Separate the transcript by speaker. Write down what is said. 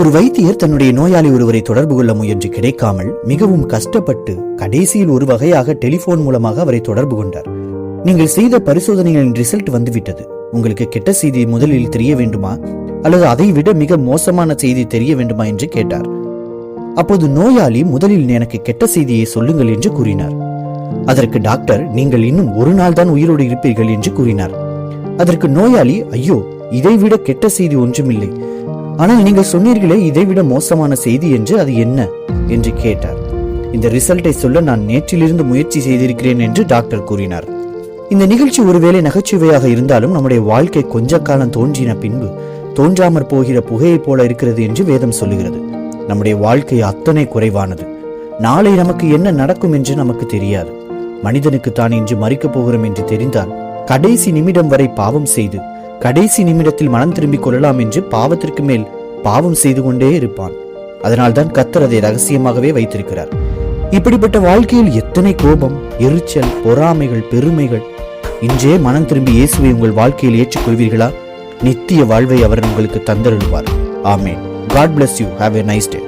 Speaker 1: ஒரு வைத்தியர் தன்னுடைய நோயாளி ஒருவரை தொடர்பு கொள்ள முயன்று கிடைக்காமல் மிகவும் கஷ்டப்பட்டு கடைசியில் ஒரு வகையாக டெலிபோன் மூலமாக அவரை தொடர்பு கொண்டார். நீங்கள் செய்த பரிசோதனைகளின் ரிசல்ட் வந்துவிட்டது. உங்களுக்கு கெட்ட செய்தி முதலில் தெரிய வேண்டுமா? அல்லது அதை விட மிக மோசமான செய்தி தெரிய வேண்டுமா என்று கேட்டார். அப்போது நோயாளி முதலில் எனக்கு கெட்ட செய்தியை சொல்லுங்கள் என்று கூறினார். அதற்கு டாக்டர் நீங்கள் இன்னும் ஒரு நாள் தான் உயிரோடு இருப்பீர்கள் என்று கூறினார். அதற்கு நோயாளி ஐயோ இதைவிட கெட்ட செய்தி ஒன்றுமில்லை. ஆனால் நீங்கள் சொன்னீர்களே இதைவிட மோசமான செய்தி என்று அது என்ன என்று கேட்டார். இந்த ரிசல்ட்டை சொல்ல நான் நேற்றிலிருந்து முயற்சி செய்திருக்கிறேன் என்று டாக்டர் கூறினார். இந்த நிகழ்ச்சி ஒருவேளை நகைச்சுவையாக இருந்தாலும் நம்முடைய வாழ்க்கை கொஞ்ச காலம் தோன்றின பின்பு தோன்றாமற் போகிற புகையைப் போல இருக்கிறது என்று வேதம் சொல்லுகிறது. நம்முடைய வாழ்க்கை அத்தனை குறைவானது. நாளை நமக்கு என்ன நடக்கும் என்று நமக்கு தெரியாது. மனிதனுக்கு தான் இன்று மறிக்கப் போகிறோம் என்று தெரிந்தால் கடைசி நிமிடம் வரை பாவம் செய்து கடைசி நிமிடத்தில் மனம் திரும்பிக் கொள்ளலாம் என்று பாவத்திற்கு மேல் பாவம் செய்து கொண்டே இருப்பான். அதனால்தான் கத்தர் அதை ரகசியமாகவே வைத்திருக்கிறார். இப்படிப்பட்ட வாழ்க்கையில் எத்தனை கோபம் எரிச்சல் பொறாமைகள் பெருமைகள். இன்றே மனம் திரும்பி இயேசுவை உங்கள் வாழ்க்கையில் ஏற்றுக்கொள்வீர்களா? நித்திய வாழ்வை அவர் உங்களுக்கு தந்தருள்வார். Amen God bless you have a nice day